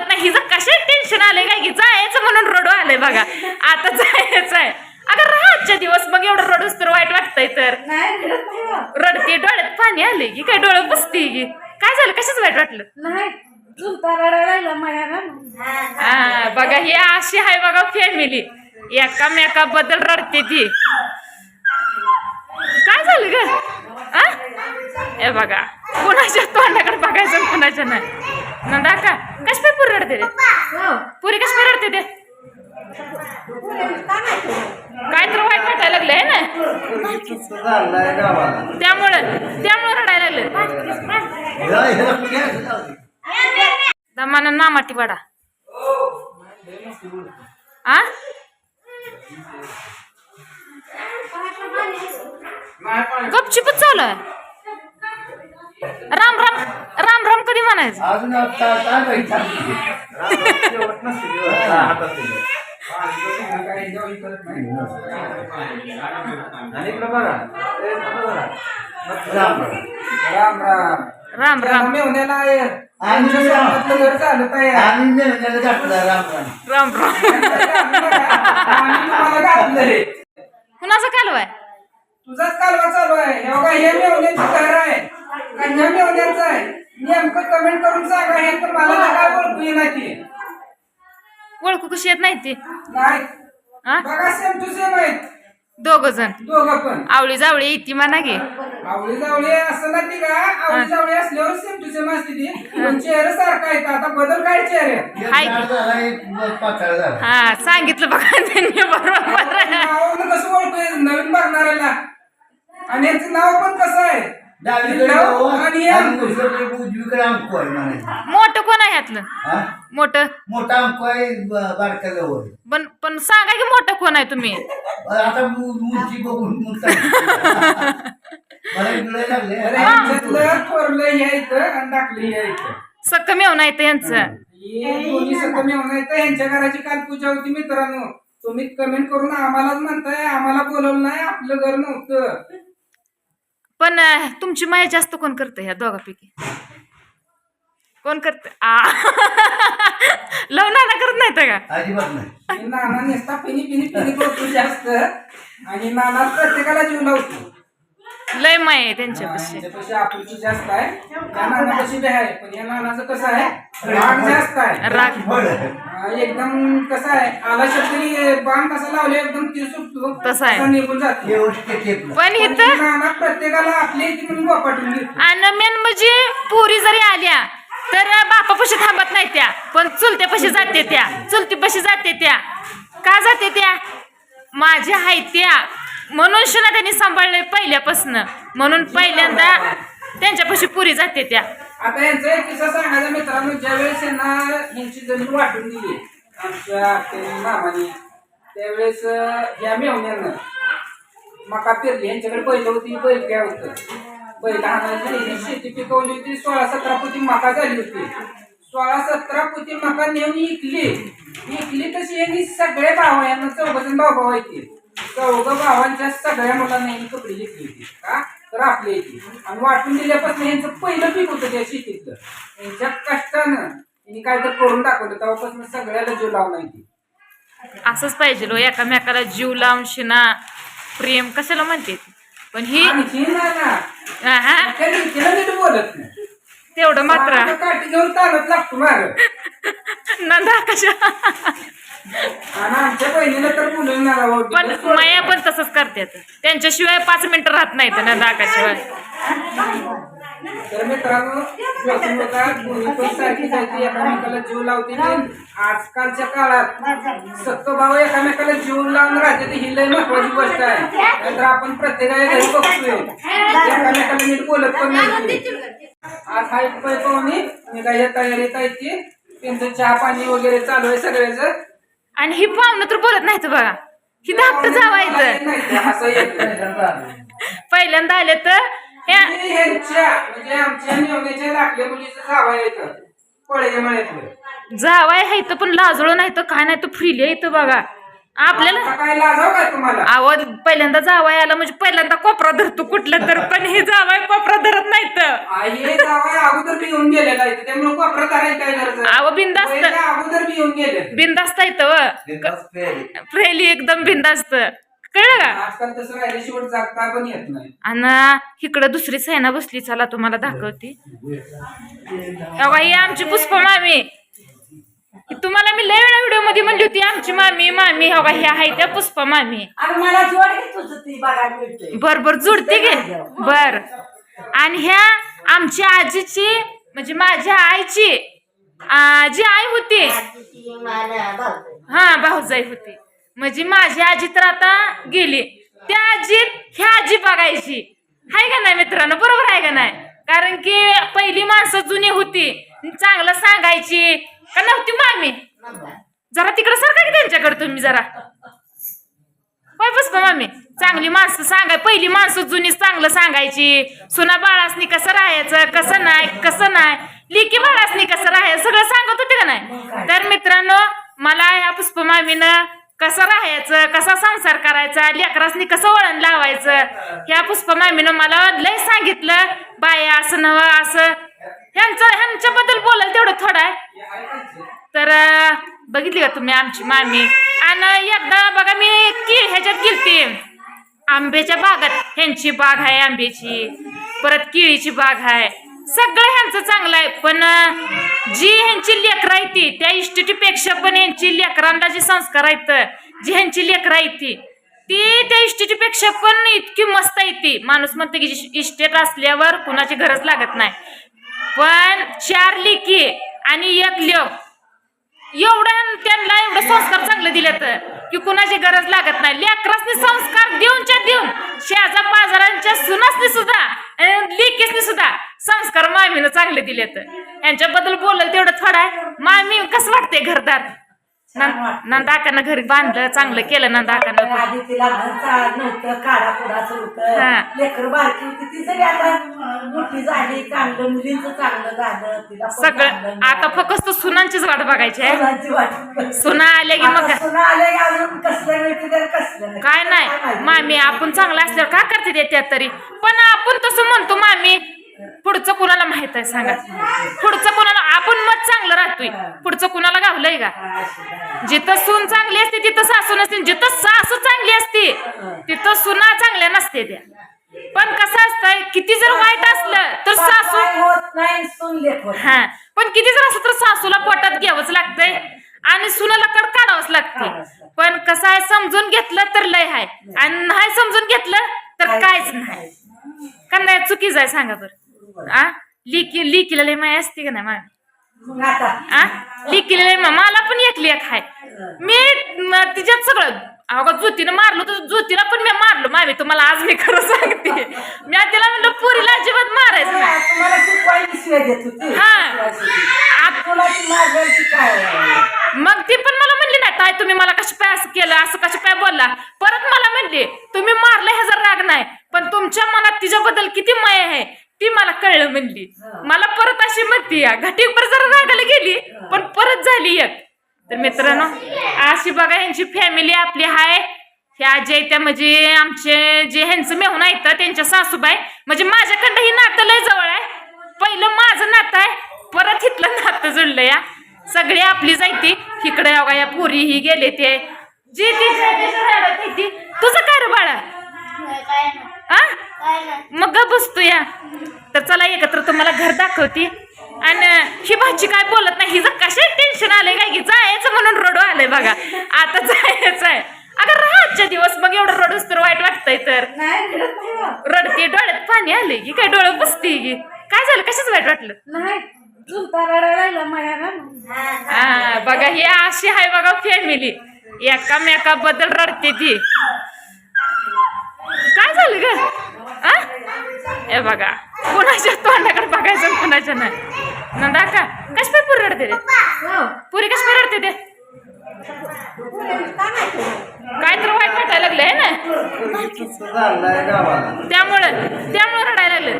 बोलत नाही. हिचं कशा टेन्शन आलंय काय? की जायचं म्हणून रडू आलंय बघा. आता जायचं आहे. अगं राहा आजच्या दिवस. मग एवढं रडूस तर वाईट वाटतंय तर. नाही रडत डोळ्यात पाणी आले की काय? डोळं पुसते की? काय झालं? कशाच वाईट वाटलं? हा. बघा ही अशी आहे बघा फॅमिली एकामेकाबद्दल रडते ती. काय झालं ग? बघा कुणाच्या तोंडाकडे बघायचं कुणाच्या नाही? नंदा का? कश पुरी रडते रे? हो. पुरी कश रडते ते? काय तर वाईट वाटायला लागलं आहे ना? त्यामुळं त्यामुळं रडायला लागलं दमानं वाडा. आ? गपचिपच चालू आहे. राम राम. कधी म्हणायचं. अजून आता काय माहिती आणि इकडं बघा. ए, इकडं बघा. राम राम. राम राम. राम राम. आहे आमच्या घर घातलं राम राम. राम राम. आम्ही तुम्हाला घातलंय. कुणाचं कालवाय तुझाच कालवा चालू आहे. हे बघा हे मेवण्याचं घर आहे. कन्या आहे. नेमकं कमेंट करून सांगा हे तर मला काय ओळखू येणार ती ओळखू कशी येत नाही ती? नाही. आ बघा सेम टू सेम आहेत. दोघ जण. दोघं पण. आवळी जावळी येते म्हणा गे आवळी जावळी असं ना ती का? आवळी जावळी असल्यावर सेम टू सेम असते ती. पण चेहरा सारखा आहे आता बदल काय चेहरे? हाय की. हा सांगितलं बघा त्यांनी बरोबर नावावरून कसं ओळखू नवीन बघणाऱ्याला आणि याचं नाव पण कसं आहे आणि उजवीकडे अंको आहे म्हणायचं मोठं कोण आहे ह्यातलं? हा? मोठं? मोठा अंको आहे ब- बारक्या जवळ पण पण सांगा की मोठं कोण आहे तुम्ही? आता मु- मुलगी बघून मग सांगतो. मला इकडे लागले. अरे ह्याच्यातलं थोरलं यायचं आणि टाकलं यायचं सक्क मेवना येतं यांचं हे. दोन्ही तर यांच्या घराची काल पूजा होती मित्रांनो. तुम्ही कमेंट करून आम्हालाच म्हणताय आम्हाला बोलवलं नाही आपलं घर नव्हतं. पण तुमची माया जास्त कोण करतं ह्या दोघापैकी? कोण करत? आ. लवना करत नाही तर का? अजिबात नाही. आणि नाना नेसता पिनी पिनी पिनी करतो जास्त. आणि नाना प्रत्येकाला जीव लावतो. लय माय आहे त्यांच्यापाशी. त्याच्यापेक्षा आपुलकी जास्त आहे. त्या नानापाशी बी आहे पण या नानाचं कसं आहे राग जास्त आहे. राग. फळ आहे. हा, एकदम कसं आहे आला शब्दी बाण कसा लावले एकदम ती सुटतो तसा आहे. निघून जातो. पण इथं नाना प्रत्येकाला आपली म्हणून घेतो आणि मेन म्हणजे पुरी जरी आल्या तर बापापाशी थांबत नाही त्या. पण चुलत्यापाशी जाते त्या. चुलतीपाशी जाते त्या. का जाते त्या? माझ्या हाय त्या म्हणून शिना त्यांनी सांभाळलंय पहिल्यापासून. म्हणून पहिल्यांदा त्यांच्यापाशी पुरी जाते त्या. आता यांचा एक किस्सा सांगायचा मित्रांनो ज्यावेळेस यांना यांची जमीन वाटून दिली आमच्या आत्याने, मामाने त्यावेळेस अं, या मेवण्यानं मका पेरली. यांच्याकडे बैल होती बैल काय होतं. बैल आणायची शेती पिकवली होती सोळा सतरा पोती मका झाली होती. सोळा सतरा पुती मका नेऊन इकली. इकली तशी यांनी सगळे भाव यांना चौघजण भाऊ भाऊ येतील चौघ भावांच्या सगळ्या मुलांना यांनी कपडे घेतली होती का? तर आपल्या इथे. आणि वाटून दिल्यापासून यांचं पहिलं पीक होतं त्या शेतीतलं यांच्या कष्टानं यांनी काय तर करून दाखवलं. तेव्हापासून सगळ्याला जीव लावून ती असंच पाहिजे लो एकामेकाला जीव लावून शिना प्रेम कशाला म्हणते? पण ही आणखी ना ना. हा त्या रीतीनं नीट बोलत नाही. तेवढं मात्र. आता काठी घेऊन ताणत लागतो मार नंदा कशा? आणि आमच्या बहिणीला तर बोलून नाही पण माया पण तसंच करतात त्यांच्याशिवाय पाच मिनिटं राहत नाहीत नंदा आकाशिवाय तर मित्रांनो पण सारखी जायची एकामेकाला जीव लावते आजकालच्या काळात सक्क भाऊ एकामेकाला जीव लावून राहते ही लय महत्वाची गोष्ट आहे. नाहीतर आपण प्रत्येकाला घरी बघतोय. एकामेकाला नीट बोलत पण नाही. आज पै पाहुणे निघायच्या तयारीत आहे ती त्यांचं चहा पाणी वगैरे चालू आहे सगळ्याचं. आणि ही पाहुणं तर बोलत नाहीत बघा. ही धाकट जावायचं येत. पहिल्यांदा आले तर म्हणजे येतं जावाय तर पण लाजळो नाही तर काय नाही तर फ्रीली इथं बघा. आपल्याला काय लाजाव काय तुम्हाला? आवड पहिल्यांदा जावाय आला म्हणजे पहिल्यांदा कोपरा धरतो कुठलं तर पण हे जावाय कोपरा धरत नाही तर आई जावाय अगोदर बी येऊन गेलेला आहे त्यामुळे कोपरा करायची काय गरज आहे? अहो, अगोदर येऊन गेले बिंदास्त येतं व बिनधास्त. फ्रेली एकदम बिंदास्त कळलं का? आजकाल तसं राहिले शेवट जागता पण येत नाही. आणि इकडं दुसरी सेना बसली चला तुम्हाला दाखवते. अहो, ही आमची पुष्प मामी तुम्हाला मी लय वेळा व्हिडिओमध्ये म्हणली होती आमची मामी मामी हो का ही आहे त्या पुष्प मामी. आणि मला जोड घे तुझं ती बघायला मिळते बर बर जुडते गे बर. आणि ह्या आमच्या आजीची म्हणजे माझ्या आईची आ, जी आई होती. हा भाऊजाई होती. म्हणजे माझी आजी तर आता गेली. त्या आजीत ह्या आजी बघायची. हाय का नाही मित्रांनो? बरोबर आहे का नाही? कारण की पहिली माणसं जुनी होती. चांगलं सांगायची. का नव्हती मामी? जरा तिकडे सारखा की त्यांच्याकडे तुम्ही जरा. होय बस का मामी. चांगली माणसं सांगाय पहिली माणसं जुनी चांगलं सांगायची. सुना बाळासनी कसं राहायचं कसं नाही कसं नाही. लिकी बाळासनी कसं राहायचं सगळं सांगत होते का नाही? तर मित्रांनो मला ह्या पुष्प मामीनं कसं राहायचं कसा संसार करायचा लेकरासनी कसं वळण लावायचं ह्या पुष्प मामीनं मला लय सांगितलं बाया असं नवं असं. ह्यांचं ह्यांच्याबद्दल बोलायला तेवढं थोडं आहे. तर बघितली का तुम्ही आमची मामी? आणि एकदा बघा मी की ह्याच्यात गेलती. आंब्याच्या बागात. ह्यांची बाग आहे आंब्याची. परत केळीची बाग आहे. सगळं ह्यांचं चांगलं आहे. पण जी ह्यांची लेकरं आहे ती त्या इन्स्टिट्यूटपेक्षा पण ह्यांची लेकरांना जे संस्कार आहेत जी ह्यांची लेकरं आहे ती ती त्या इस्टेटीपेक्षा पण इतकी मस्त आहे ती. माणूस म्हणते की इस्टेट असल्यावर कुणाची गरज लागत नाही. पण चार लेकी आणि एक लेक एवढं त्यांना एवढं संस्कार चांगले दिलेत की कुणाची गरज लागत नाही. लेकरसनी संस्कार देऊनच्या देऊन शेजा पाजारांच्या सुनासनी सुद्धा आणि लेकीसनी सुद्धा संस्कार मामीनं चांगले दिलेत. यांच्याबद्दल बोलल तेवढं थोडं आहे. मामी कसं वाटते घरदार? नंदाकानं घरी बांधलं चांगलं केलं नंदाकानं. आधी तिला घर चालत नव्हतं काढा पुढाचं. होतं लेकर बारकी होती ती जरी आता मोठी झाली चांगलं मुलींचं चांगलं झालं तिला पण सगळं आता. फक्त सुनांचीच वाट बघायची आहे. सुना आले की मग आता सुना आले की अजून कसलं मिळते तर कसलं नाही. काय नाही. मामी आपण चांगलं असल्यावर का करते त्यात तरी? पण आपण तसं म्हणतो मामी. पुढचं कुणाला माहीत आहे सांगा? पुढचं कुणाला आपण मत चांगलं राहतोय. पुढचं कुणाला गावलंय का. जिथं सून चांगली असते तिथं सासू नसते. जिथं सासू चांगली असते तिथं सुना चांगल्या नसते त्या. पण कसं असतंय किती जर वाईट असलं तर सासू हा. पण किती जर असलं तर सासूला पोटात घ्यावंच लागतंय. आणि सुनाला कड काढावंच लागते पण कसं आहे समजून घेतलं तर लय आहे आणि नाही समजून घेतलं तर काहीच नाही. का नाही चुकीच आहे सांगा बरं. आ? लिकी लिकीला लय माय असते का नाही मामी आ? लिकीला मला पण एक लेख आहे मी तिच्यात सगळं अगं ज्योतीनं मारलो तर ज्योतीला पण मी मारलो. मामी तुम्हाला आज मी खरं सांगते. मी तिला म्हणलं पुरीला अजिबात मारायचं नाही. हा. काय? मग ती पण मला म्हणली नाही ताई तुम्ही मला कशी पाय असं केलं असं कशी पाय बोलला? परत मला म्हणली तुम्ही मारलं ह्याचा राग नाही पण तुमच्या मनात तिच्याबद्दल किती माय आहे? ती मला कळलं म्हणली. मला परत अशी म्हणती या घटीवर जरा रागाला गेली पण परत झाली एक. तर मित्रांनो अशी बघा यांची फॅमिली आपली आहे ह्या जे त्या म्हणजे आमचे जे ह्यांचं मेहून आहेत त्यांच्या सासूबाई म्हणजे माझ्याकडं ही नातं लय जवळ आहे. पहिलं माझं नातं आहे परत इथलं नातं जुळलं या. सगळी आपली जायती इकडे बघा या पुरी ही गेले ते. जी ती तुझं काय रे बाळा? मग बसतो या. तर चला एकत्र तुम्हाला घर दाखवते. आणि ही भाची काय बोलत नाही? हिचं कशा टेन्शन आलंय काय? की जायचं म्हणून रडू आलंय बघा. आता जायचं आहे. अगं राहायच्या दिवस. मग एवढं रडूस तर वाईट वाटतंय तर. रडते डोळ्यात पाणी आले की काय? डोळं बसते की. काय झालं? कशाच वाईट वाटलं? हा बघा ही अशी आहे बघा फॅमिली एकामेकाबद्दल रडते ती. काय झालं ग? हे बघा कोणाच्या तोंडाकडे बघायचं कोणाच्या नाही. नंदा का कश पाय पुरी रडते ते हो, पुरी कश पाय रडते ते? काय तर वाईट वाटायला लागलं आहे ना? त्यामुळे त्यामुळे त्यामुळं रडायला लागले